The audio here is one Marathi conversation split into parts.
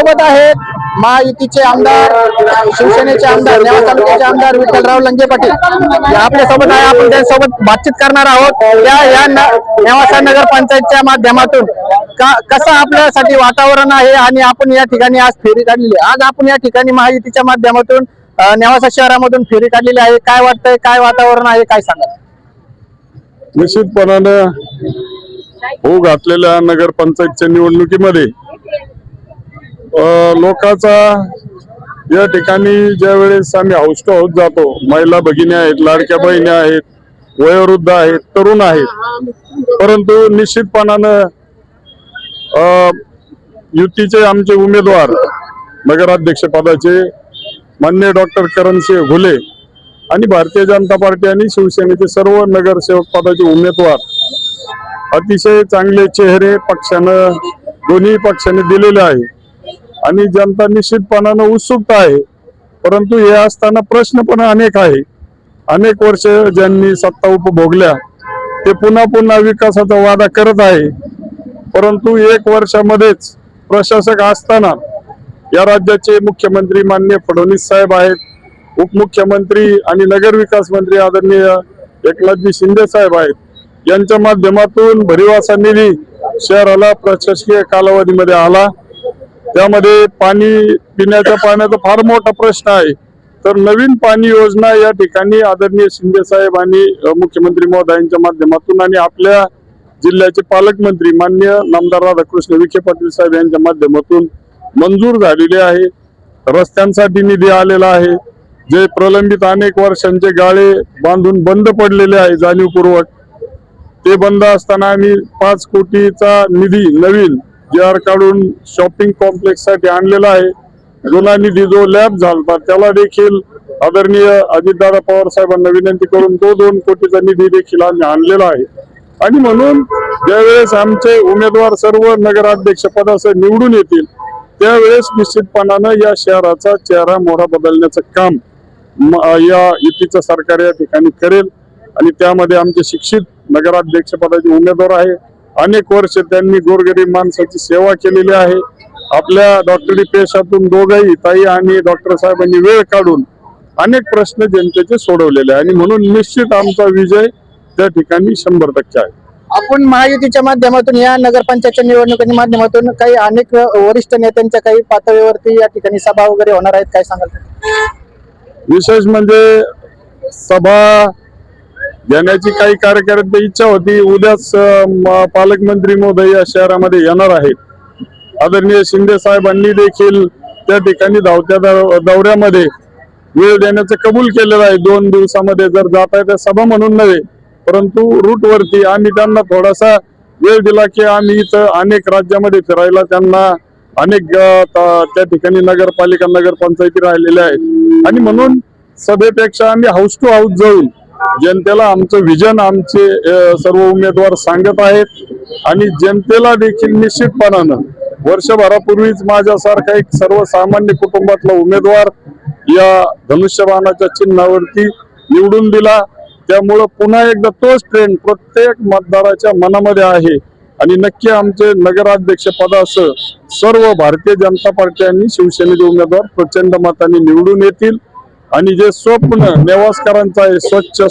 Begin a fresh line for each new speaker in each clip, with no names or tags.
सोबत आहेत महायुतीचे आमदार शिवसेनेचे आमदार नेवा तालुक्याचे आमदार विठ्ठलराव लंगे पाटील. आपल्यासोबत आहे आपण त्यांच्यासोबत बातचीत करणार आहोत. त्या या नेवासा नगर पंचायतच्या माध्यमातून का कसं आपल्यासाठी वातावरण आहे आणि आपण या ठिकाणी आज फेरी काढलेली आहे. आज आपण या ठिकाणी महायुतीच्या माध्यमातून नेवासा शहरामधून फेरी काढलेली आहे. काय वाटतंय काय वातावरण आहे काय सांगा
निश्चितपणानं हो घातलेल्या नगरपंचायतच्या निवडणुकीमध्ये लोकांचा या ठिकाणी ज्या वेळेस आम्ही हाऊस होत जातो महिला भगिनी आहेत लाडक्या बहिणी आहेत वयोवृद्ध आहेत तरुण आहेत परंतु निश्चितपणानं युतीचे आमचे उमेदवार नगराध्यक्ष पदाचे मान्य डॉक्टर करणसिंह घुले आणि भारतीय जनता पार्टी आणि शिवसेनेचे सर्व नगरसेवक पदाचे उमेदवार अतिशय चांगले चेहरे पक्षानं दोन्ही पक्षाने दिलेले आहे. आणि जनता निश्चितपणानं उत्सुकता आहे. परंतु हे असताना प्रश्न पण अनेक आहे. अनेक वर्ष ज्यांनी सत्ता उपभोगल्या ते पुन्हा पुन्हा विकासाचा वादा करत आहे. परंतु एक वर्षामध्येच प्रशासक असताना या राज्याचे मुख्यमंत्री मान्य फडणवीस साहेब आहेत. उपमुख्यमंत्री आणि नगर विकास मंत्री आदरणीय एकनाथजी शिंदे साहेब आहेत. यांच्या माध्यमातून भरिवासा निधी शहराला प्रशासकीय कालावधीमध्ये आला. त्यामध्ये पाणी पिण्याच्या पाण्याचा फार मोठा प्रश्न आहे. तर नवीन पाणी योजना या ठिकाणी आदरणीय शिंदे साहेब आणि मुख्यमंत्री महोदयांच्या माध्यमातून आणि आपल्या जिल्ह्याचे पालकमंत्री मान्य नामदार राधाकृष्ण विखे पाटील साहेब यांच्या माध्यमातून मंजूर झालेले आहे. रस्त्यांसाठी निधी आलेला आहे. जे प्रलंबित अनेक वर्षांचे गाळे बांधून बंद पडलेले आहे जाणीवपूर्वक. ते बंद असताना आम्ही पाच कोटीचा निधी नवीन जे आर काढून शॉपिंग कॉम्प्लेक्ससाठी आणलेला आहे. जुना निधी जो लॅब झाला त्याला देखील आदरणीय अजितदादा पवार साहेबांना विनंती करून तो दोन कोटीचा निधी देखील आम्ही आणलेला आहे. आणि म्हणून ज्यावेळेस आमचे उमेदवार सर्व नगराध्यक्ष पदासह निवडून येतील त्यावेळेस निश्चितपणानं या शहराचा चेहरा मोहरा बदलण्याचं काम म- या युतीचं सरकार या ठिकाणी करेल. आणि त्यामध्ये आमचे शिक्षित नगराध्यक्ष पदाचे उमेदवार आहे. अनेक वर्ष त्यांनी गोरगरीब माणसाची सेवा केलेली आहे. आपल्या डॉक्टरी पेशातून दोघंही ताई आणि डॉक्टर साहेबांनी वेळ काढून अनेक प्रश्न जनतेचे सोडवलेले आणि म्हणून निश्चित आमचा विजय त्या ठिकाणी शंभर टक्के आहे.
आपण महायुतीच्या माध्यमातून या नगरपंचायतच्या निवडणुकीच्या माध्यमातून काही अनेक वरिष्ठ नेत्यांच्या काही पातळीवरती या ठिकाणी सभा वगैरे होणार आहेत काय सांगाल?
विशेष म्हणजे सभा घेण्याची काही कार्यकर्ते इच्छा होती. उद्याच पालकमंत्री महोदय या शहरामध्ये येणार आहेत. आदरणीय शिंदे साहेबांनी देखील त्या ठिकाणी धावत्या दौऱ्यामध्ये वेळ देण्याचं कबूल केलेलं आहे. दोन दिवसामध्ये जर जात आहे तर सभा म्हणून नव्हे परंतु रूटवरती आम्ही त्यांना थोडासा वेळ दिला की आम्ही इथं अनेक राज्यामध्ये फिरायला त्यांना अनेक त्या ठिकाणी नगरपालिका नगरपंचायती राहिलेल्या आहेत. आणि म्हणून सभेपेक्षा आम्ही हाऊस टू हाऊस जाऊन जनतेला आमचं विजन आमचे सर्व उमेदवार सांगत आहेत. आणि जनतेला देखील निश्चितपणानं वर्षभरापूर्वीच माझ्यासारखा एक सर्वसामान्य कुटुंबातला उमेदवार या धनुष्यबाणाच्या चिन्हावरती निवडून दिला. त्यामुळं पुन्हा एकदा तोच ट्रेंड प्रत्येक मतदाराच्या मनामध्ये आहे. आणि नक्की आमचे नगराध्यक्ष पदासह सर्व भारतीय जनता पार्टी आणि शिवसेनेचे उमेदवार प्रचंड मताने निवडून येतील. आणि जे स्वप्न नेवासकरांचं आहे स्वच्छ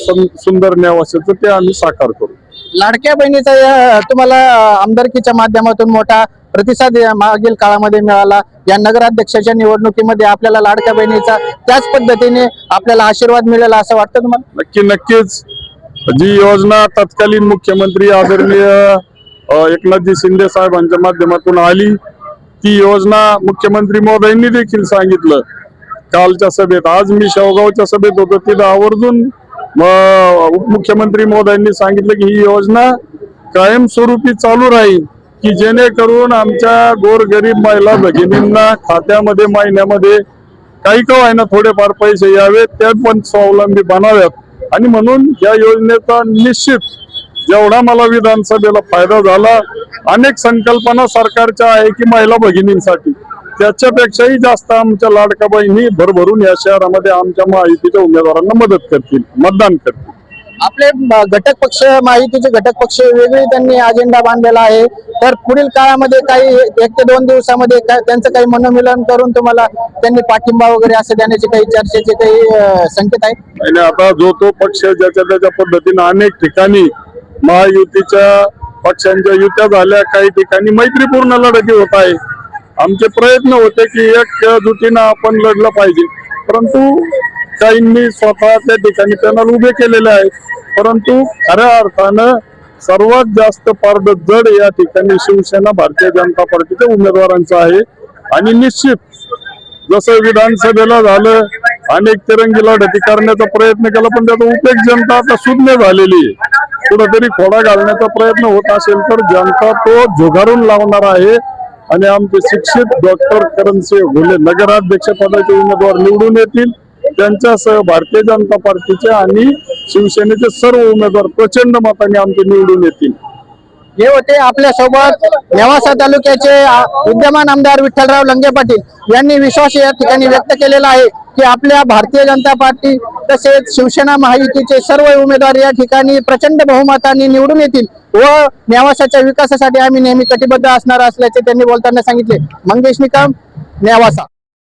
सुंदर नेवासाचं ते आम्ही साकार करू.
लाडक्या बहिणीचा या तुम्हाला आमदारकीच्या माध्यमातून मोठा प्रतिसाद मागील काळामध्ये मिळाला. या नगराध्यक्षाच्या निवडणुकीमध्ये आपल्याला लाडक्या बहिणीचा त्याच पद्धतीने आपल्याला आशीर्वाद मिळाला असं वाटतं तुम्हाला?
नक्की नक्कीच. जी योजना तत्कालीन मुख्यमंत्री आदरणीय एकनाथजी शिंदे साहेबांच्या माध्यमातून आली ती योजना मुख्यमंत्री महोदयांनी देखील सांगितलं. कालच्या सभेत आज मी शेवगावच्या सभेत होतो तिथं आवर्जून उपमुख्यमंत्री महोदयांनी सांगितलं की ही योजना कायमस्वरूपी चालू राहील की जेणेकरून आमच्या गोरगरीब महिला भगिनींना खात्यामध्ये महिन्यामध्ये काही का व्हायना थोडेफार पैसे यावेत त्या पण स्वावलंबी बनाव्यात. आणि म्हणून या योजनेचा निश्चित जेवढा मला विधानसभेला फायदा झाला अनेक संकल्पना सरकारच्या आहे की महिला भगिनींसाठी. त्याच्यापेक्षाही जास्त आमच्या लाडका बहिणी भरभरून या शहरामध्ये आमच्या महायुतीच्या उमेदवारांना मदत करतील मतदान करतील.
आपले घटक पक्ष माहितीचे घटक पक्ष वेगळे त्यांनी अजेंडा बांधलेला आहे. तर पुढील काळामध्ये काही एक ते दोन दिवसामध्ये काय त्यांचं काही मनोमिलन करून तुम्हाला त्यांनी पाठिंबा वगैरे असं देण्याचे काही चर्चेचे काही संकेत आहेत?
आणि आता जो तो पक्ष ज्याच्या त्याच्या पद्धतीनं अनेक ठिकाणी महायुतीच्या पक्षांच्या युत्या झाल्या काही ठिकाणी मैत्रीपूर्ण लढती होत आहे. आमचे प्रयत्न होते की एक जुटीनं आपण लढलं पाहिजे. परंतु काहींनी स्वतः त्या ठिकाणी पॅनल उभे केलेले आहेत परंतु खऱ्या अर्थानं सर्वात जास्त पारड जड या ठिकाणी शिवसेना भारतीय जनता पार्टीच्या उमेदवारांचं आहे. आणि निश्चित जसं विधानसभेला झालं अनेक तिरंगी लढती करण्याचा प्रयत्न केला पण त्याचा उपयोग जनता आता शून्य झालेली आहे. कुठंतरी खोडा घालण्याचा प्रयत्न होत असेल तर जनता तो झुगारून लावणार आहे. आणि आमचे शिक्षित डॉक्टर करणसिंह घुले नगराध्यक्ष पदाचे उमेदवार निवडून येतील. त्यांच्यासह भारतीय जनता पार्टीचे आणि शिवसेनेचे सर्व उमेदवार प्रचंड मताने आमचे निवडून येतील.
हे होते आपल्यासोबत नेवासा तालुक्याचे विद्यमान आमदार विठ्ठलराव लंगे पाटील यांनी विश्वास या ठिकाणी व्यक्त केलेला आहे. की आपल्या भारतीय जनता पार्टी तसेच शिवसेना महायुतीचे सर्व उमेदवार या ठिकाणी प्रचंड बहुमताने निवडून येतील व न्यावासाच्या विकासासाठी आम्ही नेहमी कटिबद्ध असणार असल्याचे त्यांनी बोलताना सांगितले. मंगेश निकम न्यावासा.